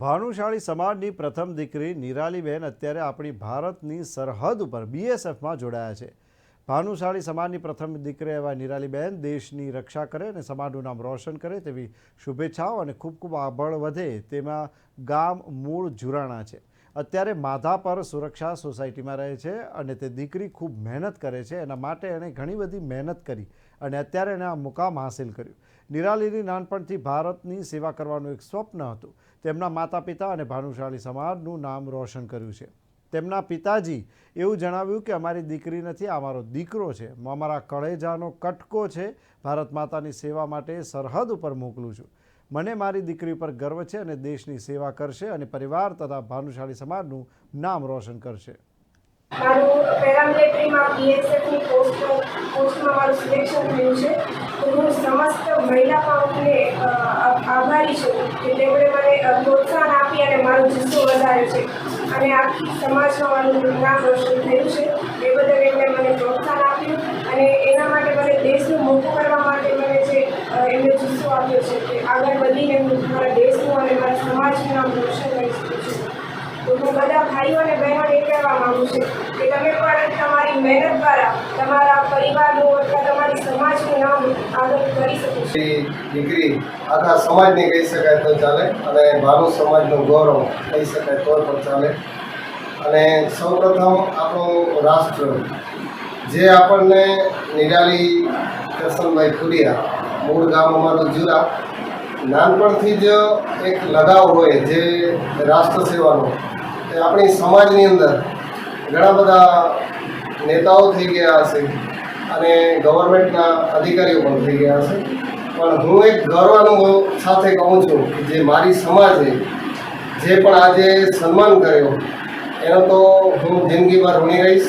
ભાનુશાળી સમાજની પ્રથમ દીકરી નિરાલીબેન અત્યારે આપણી ભારતની સરહદ ઉપર બીએસએફમાં જોડાયા છે. ભાનુશાળી સમાજની પ્રથમ દીકરી એવા નિરાલીબેન દેશની રક્ષા કરે અને સમાજનું નામ રોશન કરે તેવી શુભેચ્છાઓ અને ખૂબ ખૂબ આગળ વધે તેમાં ગામ મૂળ જુરાણા છે. અત્યારે માધાપર સુરક્ષા સોસાયટીમાં રહે છે અને તે દીકરી ખૂબ મહેનત કરે છે. એના માટે એણે ઘણી બધી મહેનત કરી અને અત્યારે એણે આ મુકામ હાંસિલ કર્યું. નિરાલીની નાનપણથી ભારતની સેવા કરવાનું એક સ્વપ્ન હતું. તેમના માતા પિતા અને ભાનુશાળી સમાજનું નામ રોશન કર્યું છે. તેમના પિતાજી એવું જણાવ્યું કે, અમારી દીકરી નથી અમારો દીકરો છે. હું અમારા કળેજાનો કટકો છે. ભારત માતાની સેવા માટે સરહદ ઉપર મોકલું છું. મને મારી દીકરી પર ગર્વ છે અને દેશની સેવા કરશે અને પરિવાર તથા ભાનુશાળી સમાજનું નામ રોશન કરશે. મારું પેરામિલિટરીમાં અને અને આખી સમાજમાં મારું નામ રોશન થયું છે. એ બદલ એમણે મને પ્રોત્સાહન આપ્યું અને એના માટે મને દેશનું મોટું કરવા માટે મને જે અ, એમણે જુસ્સો આપ્યો છે કે આગળ વધીને હું મારા દેશનું અને મારા સમાજનું નામ રોશન કરી શકું છું તો હું બધા ભાઈઓ અને બહેનોને એ કહેવા માંગુ છું કે તમે પણ તમારી મહેનત દ્વારા તમારા પરિવારનું અથવા તમારી સમાજનું નામ આગળ કરી શકો છો. દીકરી આખા સમાજને કહી શકાય તો ચાલે અને મારું સમાજનું ગૌરવ કહી શકાય તો પણ ચાલે. અને સૌપ્રથમ આપણું રાષ્ટ્ર, જે આપણને નિરાલી કરશનભાઈ ખુડિયા, મૂળ ગામ અમારું જુરા નાનપણથી જ એક લગાવ હોય જે રાષ્ટ્ર સેવાનો એ આપણી સમાજની અંદર ઘણા બધા નેતાઓ થઈ ગયા હશે અને ગવર્મેન્ટના અધિકારીઓ પણ થઈ ગયા હશે. પણ હું એક ગર્વ અનુભવ સાથે કહું છું કે જે મારી સમાજે જે પણ આજે સન્માન કર્યો, એનો તો હું જિંદગીભર ઋણી રહીશ.